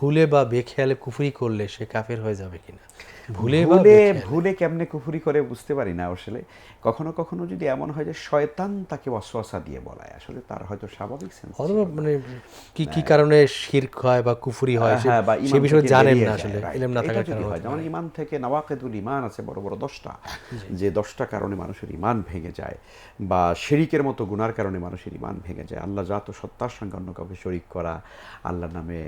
ভুলে বা বেখেয়ালে কুফরি করলে সে কাফের হয়ে যাবে কিনা? ভুলে ভুলে ভুলে কেমনে কুফুরি করে বুঝতে পারি না আসলে। কখনো কখনো যদি এমন হয় যে শয়তান তাকে অশ্বাসা দিয়ে বলায় আসলে তার হয়তো স্বাভাবিক সেন্স মানে কি কি কারণে শিরক হয় বা কুফরি হয় সে- হ্যাঁ, সে বিষয়ে জানেন না আসলে. ইলম না থাকার কারণে হয়, যেমন ইমান থেকে নওয়াকেদুল ইমান আছে বড় বড় দশটা যে দশটা কারণে মানুষের ইমান ভেঙে যায় বা শিরিকের মতো গুনার কারণে মানুষের ইমান ভেঙে যায়। আল্লাহ জাত সত্তার সঙ্গে অন্য কাউকে শরিক করা আল্লাহর নামে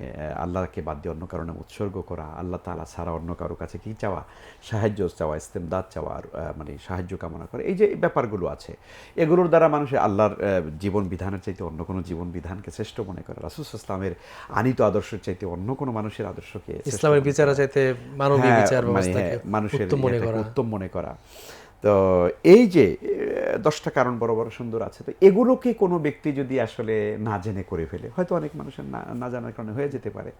আল্লাহকে বাদ দিয়ে অন্য কারণে উৎসর্গ করা আল্লাহ তালা ছাড়া অন্য কারও কাছে কি চাওয়া? সাহায্য চাওয়া ইস্তেমদাদ চাওয়া আর, মানে সাহায্য কামনা করা এই যে ব্যাপারগুলো আছে এগুলোর দ্বারা মানুষের আল্লাহর জীবন বিধানের চাইতে অন্য কোনো জীবন বিধানকে শ্রেষ্ঠ মনে করে। রাসুস ইসলামের আনিত আদর্শের চাইতে অন্য কোনো মানুষের আদর্শকে ইসলামের মনে বিচার চাইতে হ্যাঁ, বিচার মানে হ্যাঁ, মানুষের মনে উত্তম মনে করা। তো এই যে দশটা কারণ বড় বড় সুন্দর আছে, তো এগুলোকে কোনো ব্যক্তি যদি আসলে না জেনে করে ফেলে, হয়তো অনেক মানুষের না না জানার কারণে হয়ে যেতে পারে।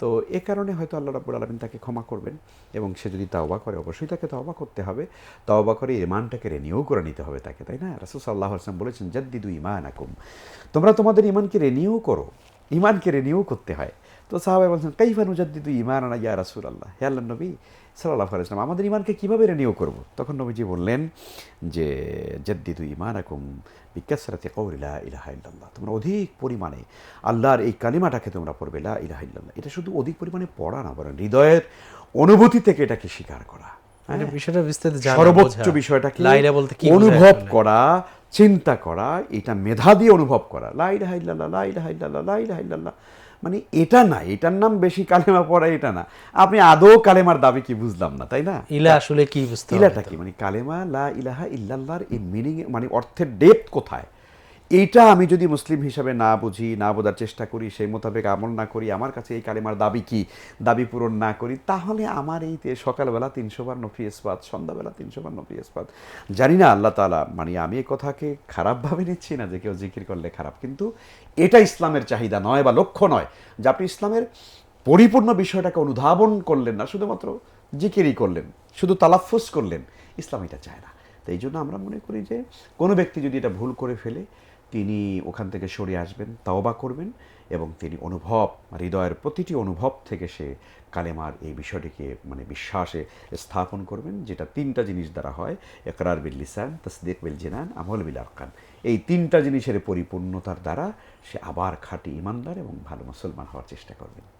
তো এ কারণে হয়তো আল্লাহ রাব্বুল আলমিন তাকে ক্ষমা করবেন এবং সে যদি তাওবা করে, অবশ্যই তাকে তওবা করতে হবে। তওবা করে ইমানটাকে রেনিউ করে নিতে হবে তাকে, তাই না? রাসুল সাল্লাহ আসলাম বলেছেন, জাদ্দিদু ইমান আকুম তোমরা তোমাদের ইমানকে রেনিউ করো। ইমানকে রেনিউ করতে হয়। তো সাহাবাই বলছেন কাইফা নুজাদ্দিদু ইমান আনা ইয়া রাসুল আল্লাহ হে আল্লাহ নবী সাল্লাহ আলাইসলাম আমাদের ইমানকে কীভাবে রেনিউ করব? তখন নবীজি বললেন যে জাদ্দিদু ইমান আকুম বিকাশরাতে কৌরিলা ইলাহা ইল্লাল্লাহ। তোমরা অধিক পরিমাণে আল্লাহর এই কালিমাটাকে তোমরা পড়বে লা ইলাহা ইল্লাল্লাহ। এটা শুধু অধিক পরিমাণে পড়া না বরং হৃদয়ের অনুভূতি থেকে এটাকে স্বীকার করা। মানে বিষয়টা বিস্তারিত সর্বোচ্চ বিষয়টাকে অনুভব করা চিন্তা করা এটা মেধা দিয়ে অনুভব করা। ইল্লাল্লাহ লাইলাহা ইল্লাল্লাহ লাইলাহা ইল্লাল্লাহ মানে এটা না এটার নাম বেশি কালেমা পড়া এটা না। আপনি আদৌ কালেমার দাবি কি বুঝলাম না তাই না? ইলা আসলে কি বুঝতে ইলাটা কি? মানে কালেমা লা ইলাহা ইল্লাল্লাহর এই মিনিং মানে অর্থের ডেপথ কোথায়? এইটা আমি যদি মুসলিম হিসাবে না বুঝি, না বোঝার চেষ্টা করি, সেই মোতাবেক আমল না করি, আমার কাছে এই কালেমার দাবি কি? দাবি পূরণ না করি, তাহলে আমার এই সকালবেলা তিনশো বার নফি ইস্পাত সন্ধ্যাবেলা তিনশো বার নফি ইস্পাত জানি না আল্লাহ তালা মানে আমি এই কথাকে খারাপভাবে নিচ্ছি না যে কেউ জিকির করলে খারাপ, কিন্তু এটা ইসলামের চাহিদা নয় বা লক্ষ্য নয় যে আপনি ইসলামের পরিপূর্ণ বিষয়টাকে অনুধাবন করলেন না, শুধুমাত্র জিকিরই করলেন, শুধু তালাফুস করলেন, ইসলাম এটা চায় না। তো এই জন্য আমরা মনে করি যে কোনো ব্যক্তি যদি এটা ভুল করে ফেলে তিনি ওখান থেকে সরে আসবেন, তাওবা করবেন এবং তিনি অনুভব, হৃদয়ের প্রতিটি অনুভব থেকে সে কালেমার এই বিষয়টিকে মানে বিশ্বাসে স্থাপন করবেন, যেটা তিনটা জিনিস দ্বারা হয় একরার বিল লিসান, তসদিক বিল জিনান, আমল বিল আরকান। এই তিনটা জিনিসের পরিপূর্ণতার দ্বারা সে আবার খাঁটি ইমানদার এবং ভালো মুসলমান হওয়ার চেষ্টা করবেন।